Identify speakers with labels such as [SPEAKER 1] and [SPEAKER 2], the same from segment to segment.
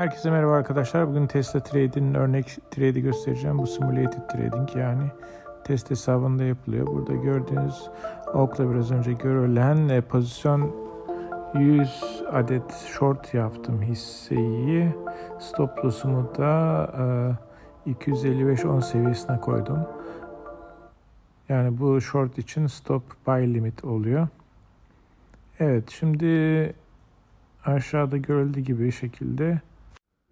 [SPEAKER 1] Herkese merhaba arkadaşlar. Bugün Tesla Trade'in örnek trade'i göstereceğim. Bu simulated trading yani test hesabında yapılıyor. Burada gördüğünüz okla biraz önce görülen e, pozisyon 100 adet short yaptım hisseyi. Stop loss'umu da e, 255-10 seviyesine koydum. Yani bu short için stop buy limit oluyor. Evet şimdi aşağıda görüldüğü gibi şekilde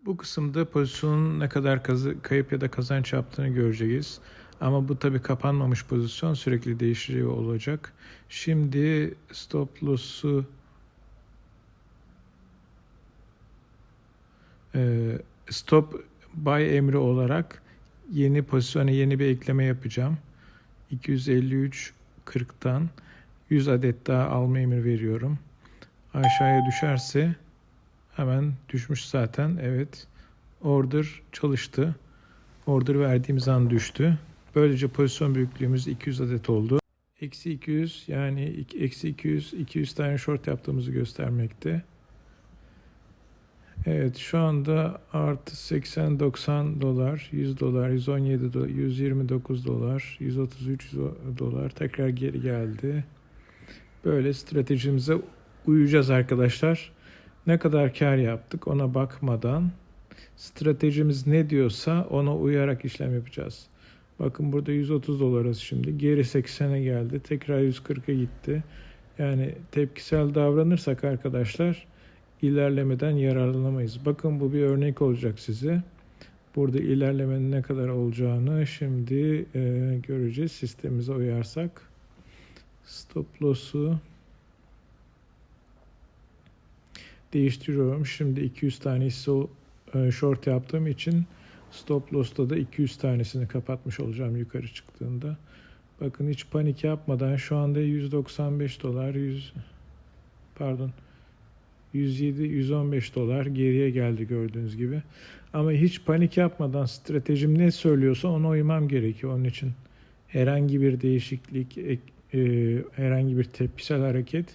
[SPEAKER 1] bu kısımda pozisyonun ne kadar kayıp ya da kazanç yaptığını göreceğiz. Ama bu tabi kapanmamış pozisyon sürekli değişici olacak. Şimdi stop loss'u e, stop buy emri olarak yeni pozisyona yeni bir ekleme yapacağım. 253 40'tan 100 adet daha alma emri veriyorum. Aşağıya düşerse hemen düşmüş zaten. Evet. Order çalıştı. Order verdiğimiz an düştü. Böylece pozisyon büyüklüğümüz 200 adet oldu. Eksi 200 yani eksi 200 200 tane short yaptığımızı göstermekte. Evet şu anda artı 80-90 dolar, 100 dolar, 117 dolar, 129 dolar, 133 dolar tekrar geri geldi. Böyle stratejimize uyacağız arkadaşlar. Ne kadar kar yaptık ona bakmadan stratejimiz ne diyorsa ona uyarak işlem yapacağız. Bakın burada 130 dolarız şimdi. Geri 80'e geldi. Tekrar 140'a gitti. Yani tepkisel davranırsak arkadaşlar ilerlemeden yararlanamayız. Bakın bu bir örnek olacak size. Burada ilerlemenin ne kadar olacağını şimdi e, göreceğiz. Sistemimize uyarsak. Stop loss'u değiştiriyorum. Şimdi 200 tane e, short yaptığım için stop loss'ta da 200 tanesini kapatmış olacağım yukarı çıktığında. Bakın hiç panik yapmadan şu anda 195 dolar 100 pardon 107 115 dolar geriye geldi gördüğünüz gibi. Ama hiç panik yapmadan stratejim ne söylüyorsa ona uymam gerekiyor. Onun için herhangi bir değişiklik, e, herhangi bir tepkisel hareket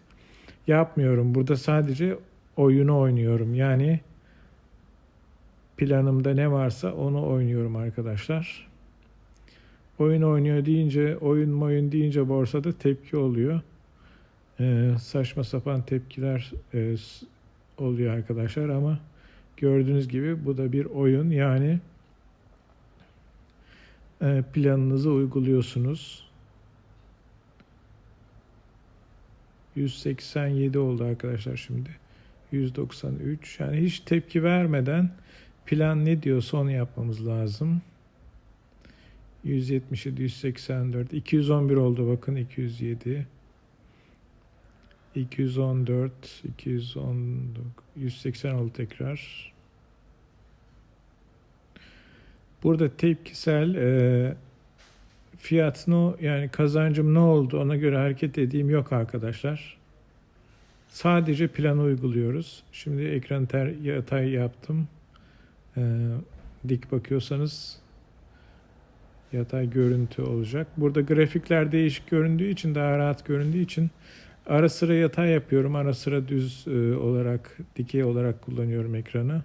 [SPEAKER 1] yapmıyorum. Burada sadece oyunu oynuyorum. Yani planımda ne varsa onu oynuyorum arkadaşlar. Oyun oynuyor deyince, oyun oyun deyince borsada tepki oluyor. Ee, saçma sapan tepkiler e, oluyor arkadaşlar ama gördüğünüz gibi bu da bir oyun. Yani e, planınızı uyguluyorsunuz. 187 oldu arkadaşlar şimdi. 193. Yani hiç tepki vermeden plan ne diyorsa onu yapmamız lazım. 177, 184, 211 oldu bakın 207. 214, 210, 180 oldu tekrar. Burada tepkisel e, fiyat ne yani kazancım ne oldu ona göre hareket edeyim yok arkadaşlar. Sadece planı uyguluyoruz. Şimdi ekran ter, yatay yaptım. Ee, dik bakıyorsanız yatay görüntü olacak. Burada grafikler değişik göründüğü için daha rahat göründüğü için ara sıra yatay yapıyorum. Ara sıra düz e, olarak dikey olarak kullanıyorum ekranı.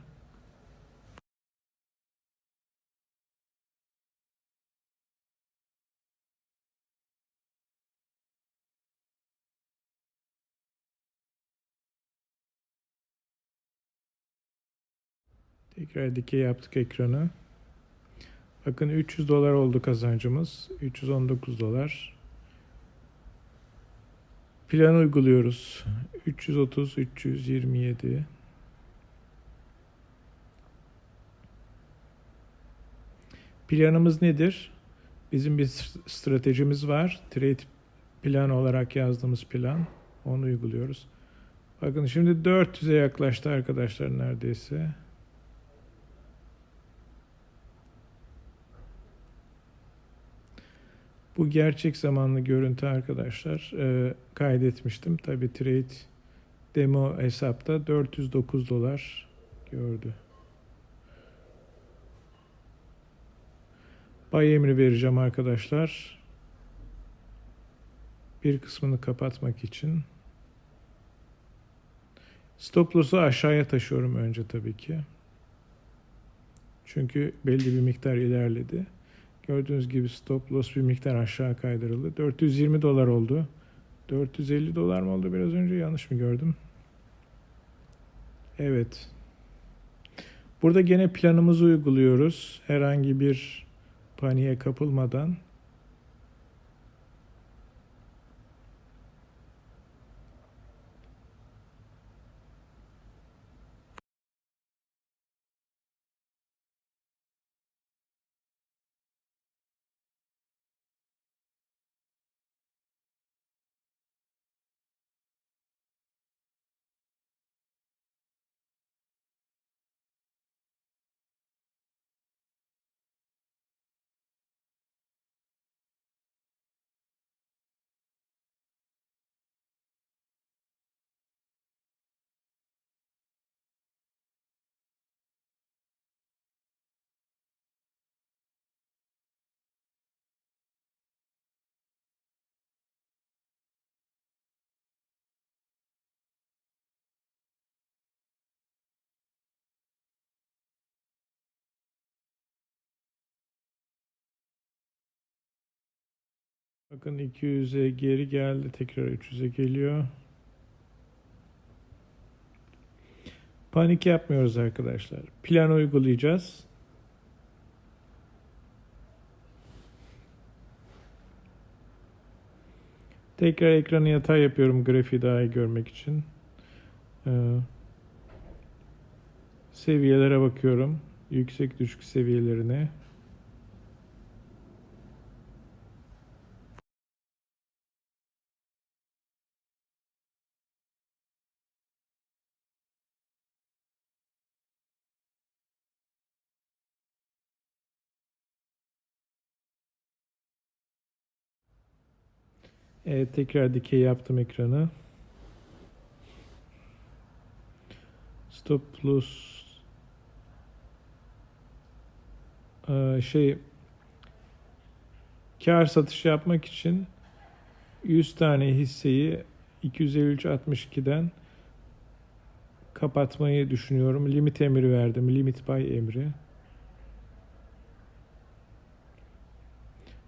[SPEAKER 1] Tekrar dikey yaptık ekranı. Bakın 300 dolar oldu kazancımız. 319 dolar. Plan uyguluyoruz. 330, 327. Planımız nedir? Bizim bir stratejimiz var. Trade plan olarak yazdığımız plan. Onu uyguluyoruz. Bakın şimdi 400'e yaklaştı arkadaşlar neredeyse. Bu gerçek zamanlı görüntü arkadaşlar. Ee, kaydetmiştim. Tabi trade demo hesapta 409 dolar gördü. Buy emri vereceğim arkadaşlar. Bir kısmını kapatmak için. Stop loss'u aşağıya taşıyorum önce tabii ki. Çünkü belli bir miktar ilerledi. Gördüğünüz gibi stop loss bir miktar aşağı kaydırıldı. 420 dolar oldu. 450 dolar mı oldu biraz önce yanlış mı gördüm? Evet. Burada gene planımızı uyguluyoruz. Herhangi bir paniğe kapılmadan. Bakın 200'e geri geldi. Tekrar 300'e geliyor. Panik yapmıyoruz arkadaşlar. Plan uygulayacağız. Tekrar ekranı yatay yapıyorum grafiği daha iyi görmek için. Ee, seviyelere bakıyorum. Yüksek düşük seviyelerine. Evet, tekrar dikey yaptım ekranı. Stop loss Ee, şey kar satışı yapmak için 100 tane hisseyi 253.62'den kapatmayı düşünüyorum. Limit emri verdim. Limit buy emri.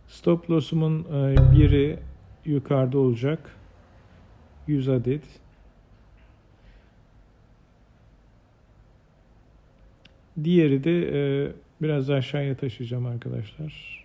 [SPEAKER 1] Stop loss'umun e, biri yukarıda olacak. 100 adet. Diğeri de e, biraz aşağıya taşıyacağım arkadaşlar.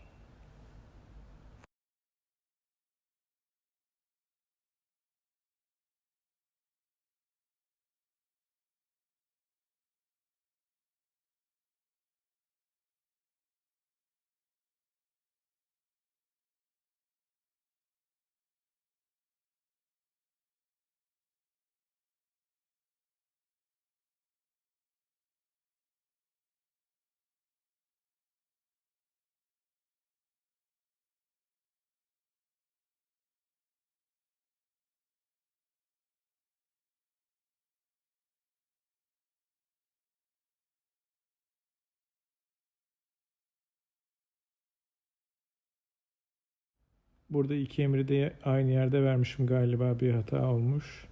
[SPEAKER 1] Burada iki emri de aynı yerde vermişim galiba bir hata olmuş.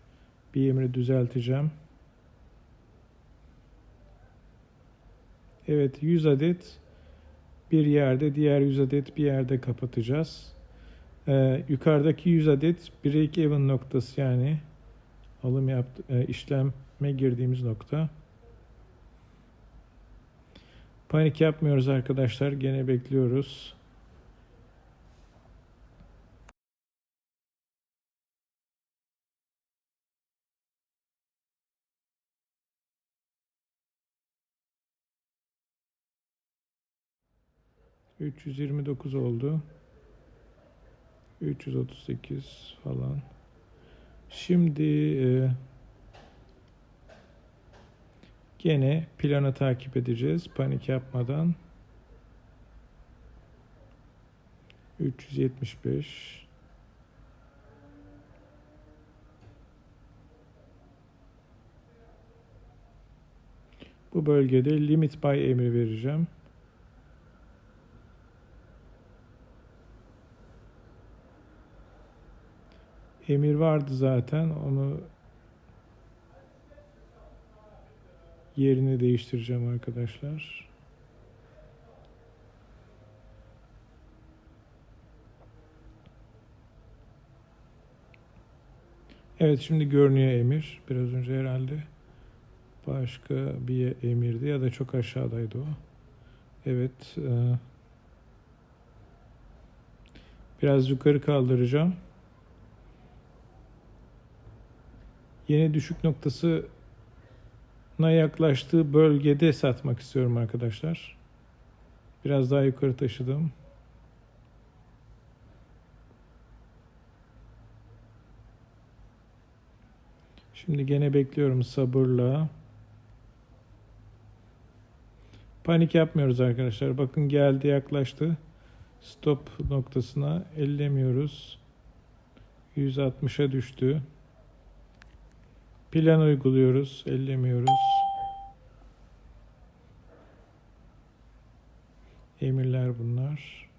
[SPEAKER 1] Bir emri düzelteceğim. Evet 100 adet bir yerde diğer 100 adet bir yerde kapatacağız. Ee, yukarıdaki 100 adet break even noktası yani alım yaptı, e, işleme girdiğimiz nokta. Panik yapmıyoruz arkadaşlar. Gene bekliyoruz. ...329 oldu. 338 falan. Şimdi e, gene planı takip edeceğiz panik yapmadan. 375 Bu bölgede limit buy emri vereceğim. demir vardı zaten. Onu yerine değiştireceğim arkadaşlar. Evet şimdi görünüyor emir. Biraz önce herhalde başka bir emirdi ya da çok aşağıdaydı o. Evet. E, biraz yukarı kaldıracağım. Yeni düşük noktasına yaklaştığı bölgede satmak istiyorum arkadaşlar. Biraz daha yukarı taşıdım. Şimdi gene bekliyorum sabırla. Panik yapmıyoruz arkadaşlar. Bakın geldi yaklaştı. Stop noktasına ellemiyoruz. 160'a düştü. Plan uyguluyoruz. Ellemiyoruz. Emirler bunlar.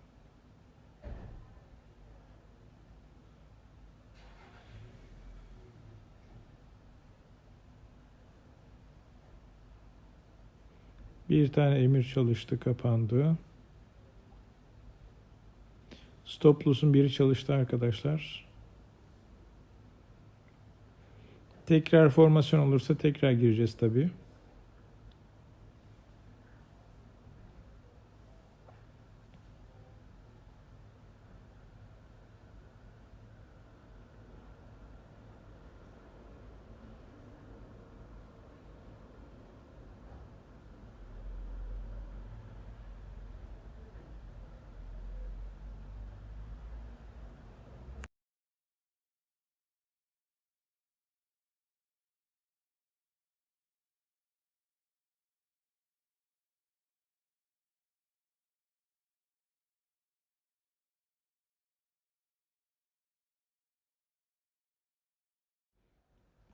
[SPEAKER 1] Bir tane emir çalıştı, kapandı. Stop loss'un biri çalıştı arkadaşlar. Tekrar formasyon olursa tekrar gireceğiz tabii.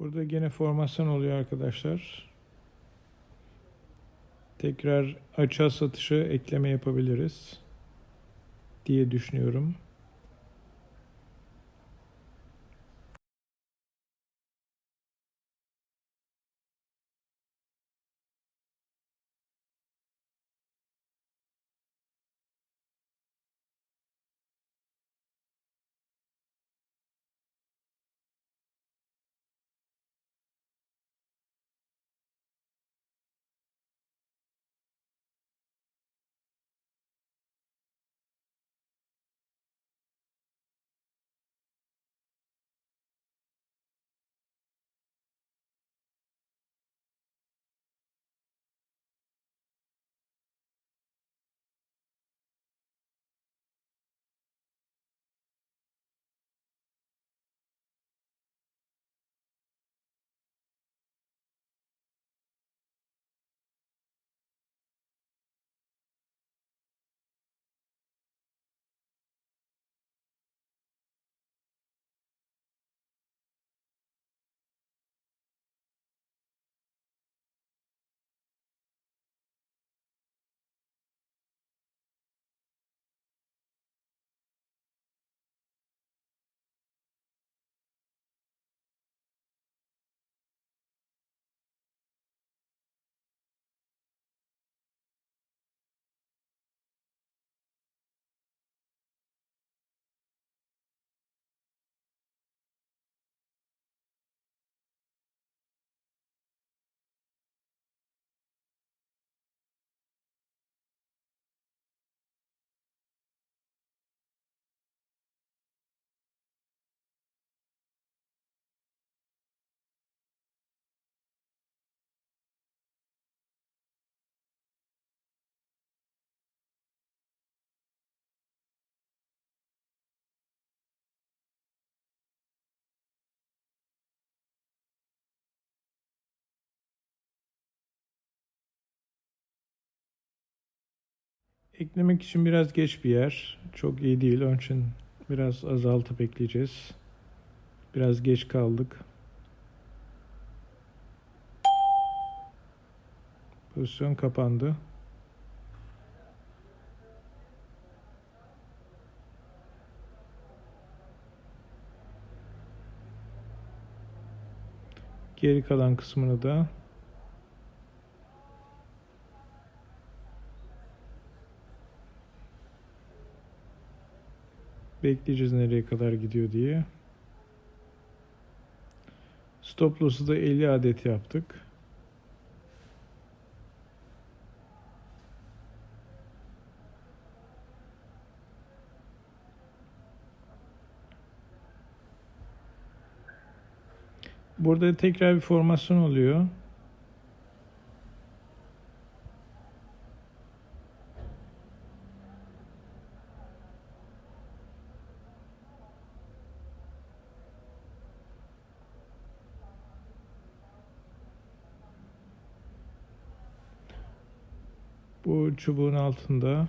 [SPEAKER 1] Burada gene formasyon oluyor arkadaşlar. Tekrar açığa satışı ekleme yapabiliriz diye düşünüyorum. Eklemek için biraz geç bir yer. Çok iyi değil. Onun için biraz azaltıp ekleyeceğiz. Biraz geç kaldık. Pozisyon kapandı. Geri kalan kısmını da bekleyeceğiz nereye kadar gidiyor diye. Stop loss'u da 50 adet yaptık. Burada tekrar bir formasyon oluyor. Bu çubuğun altında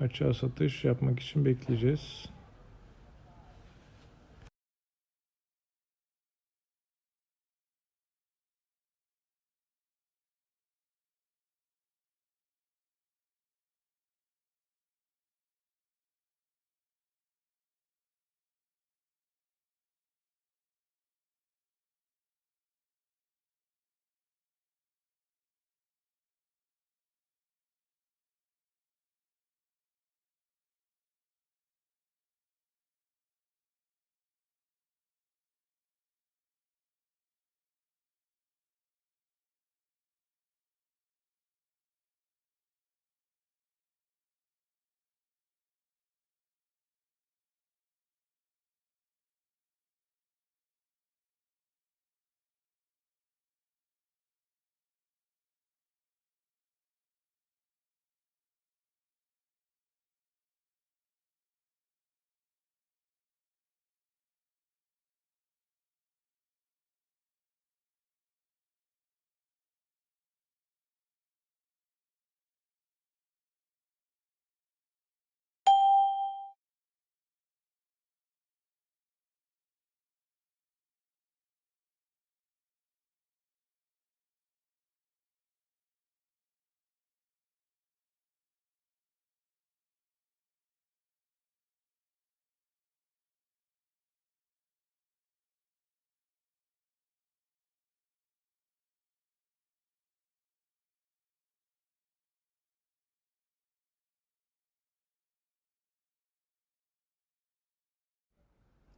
[SPEAKER 1] açığa satış yapmak için bekleyeceğiz.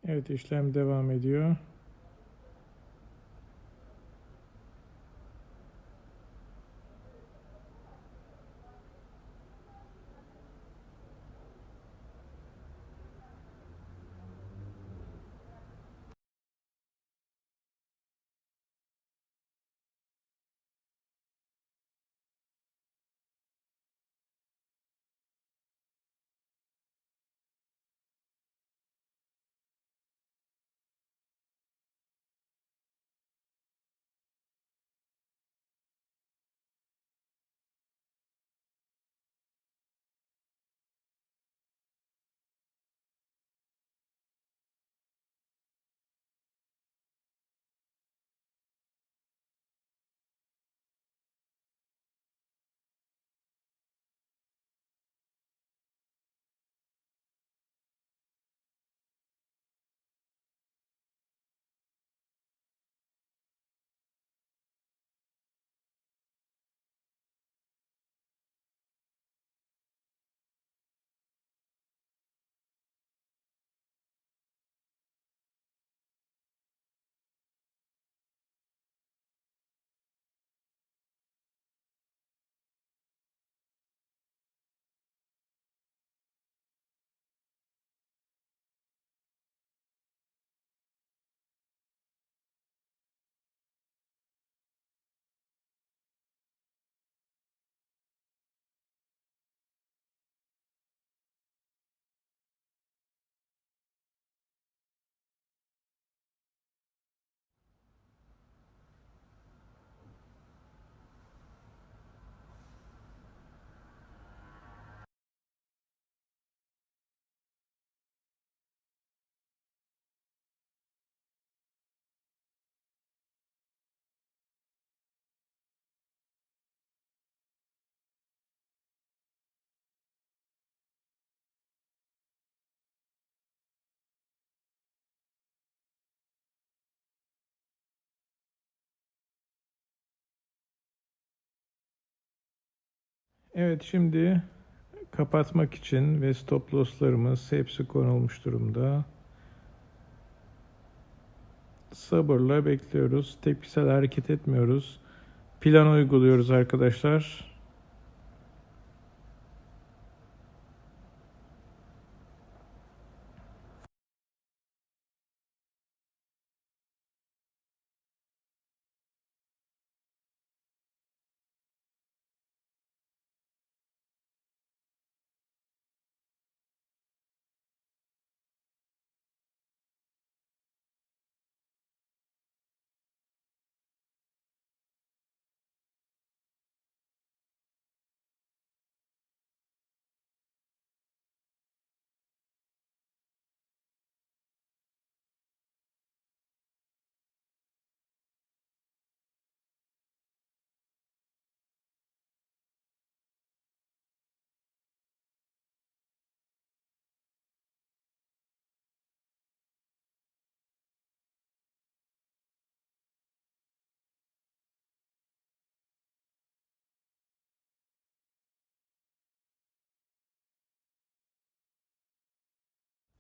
[SPEAKER 1] Evet işlem devam ediyor. Evet şimdi kapatmak için ve stop loss'larımız hepsi konulmuş durumda. sabırla bekliyoruz. Tepkisel hareket etmiyoruz. Plan uyguluyoruz arkadaşlar.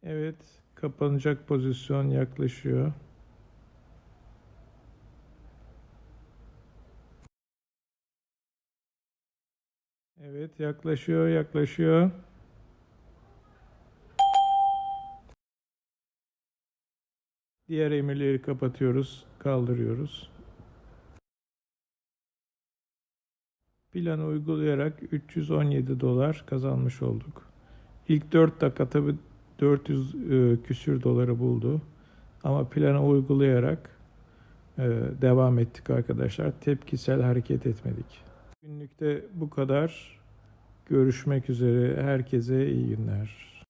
[SPEAKER 1] Evet, kapanacak pozisyon yaklaşıyor. Evet, yaklaşıyor, yaklaşıyor. Diğer emirleri kapatıyoruz, kaldırıyoruz. Planı uygulayarak 317 dolar kazanmış olduk. İlk 4 dakika tabi 400 e, küsür doları buldu. Ama planı uygulayarak e, devam ettik arkadaşlar. Tepkisel hareket etmedik. Günlükte bu kadar. Görüşmek üzere. Herkese iyi günler.